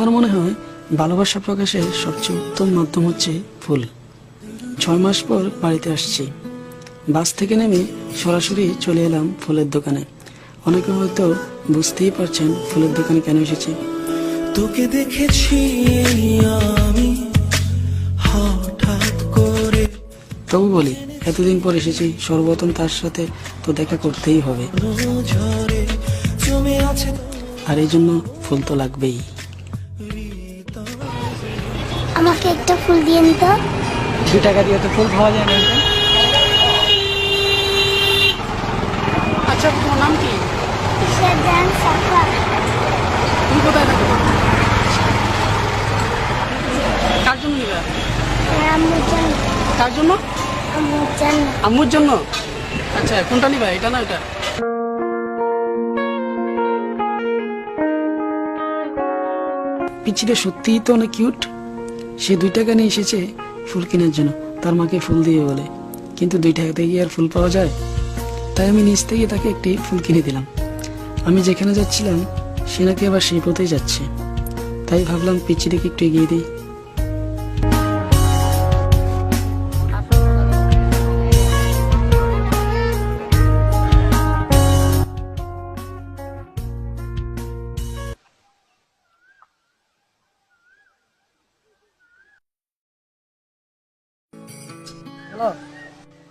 আমার মনে হয় ভালোবাসা প্রকাশের সবচেয়ে উত্তম মাধ্যম হচ্ছে ফুল। ছয় মাস পর বাড়িতে আসছি। বাস থেকে নেমে সরাসরি চলে এলাম ফুলের দোকানে। অনেকে হয়তো বুঝতেই পারছেন ফুলের দোকানে কেন এসেছি। তোকে দেখেছি আমি হঠাৎ করে। তবু বলি এতদিন পর এসেছি সর্বপ্রথম তার সাথে তো দেখা করতেই হবে। আর এই জন্য ফুল তো লাগবেই। আমাকে একটা ফুল দিয়ে দিত দু টাকা দিয়ে তো ফুল পাওয়া যায় না আচ্ছা তোমার নাম কি? তুমি কোথায় থাকো? কার জন্য নিবে? আম্মুর জন্য। কার জন্য? আম্মুর জন্য। আম্মুর জন্য? আচ্ছা কোনটা নিবা? এটা না এটা? পিচিটা সত্যিই তো অনেক কিউট সে দুই টাকা নিয়ে এসেছে ফুল কেনার জন্য। তার মাকে ফুল দিয়ে বলে। কিন্তু দুই টাকাতে থেকে আর ফুল পাওয়া যায়? তাই আমি নিচ থেকে তাকে একটি ফুল কিনে দিলাম। আমি যেখানে যাচ্ছিলাম, সে নাকি আবার সেই পথেই যাচ্ছে। তাই ভাবলাম পিচিটাকে একটু এগিয়ে দিই। হ্যালো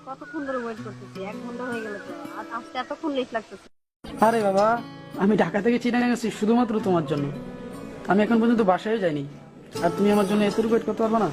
কতক্ষণ ধরে ওয়েট করতেছি? এক ঘণ্টা হয়ে গেল তো। আর আসতে এতক্ষণ লেট লাগতেছে। আরে বাবা আমি ঢাকা থেকে চিনে গেছি শুধুমাত্র তোমার জন্য। আমি এখন পর্যন্ত বাসায় যাইনি। আর তুমি আমার জন্য এত ওয়েট করতে পারব না?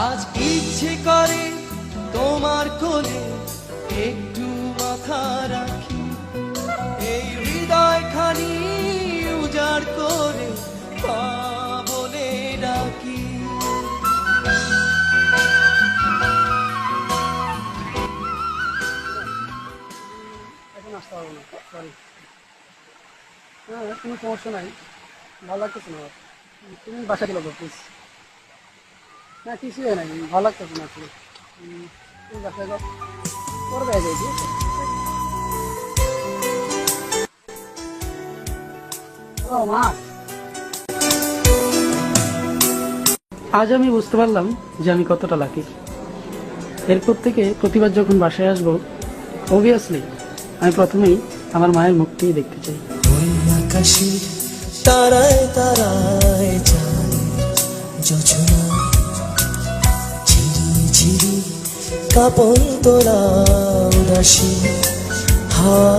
আজ ইচ্ছে করে তোমার কোলে একটু মাথা রাখি। এই হৃদয় খানি উজাড় করে পা বলে ডাকি। হ্যাঁ কোনো সমস্যা নাই। ভালো লাগতেছে না। তুমি বাসা গেলো প্লিজ না কিছুই হয় নাই ভালো লাগতেছে না ঠিক আছে? মা। আজ আমি বুঝতে পারলাম যে আমি কতটা লাকি এরপর থেকে প্রতিবার যখন বাসায় আসব অবভিয়াসলি আমি প্রথমেই আমার মায়ের মুখটিই দেখতে চাই। তারায় তারায় যায় কাপন তোলা উদাসী হাওয়া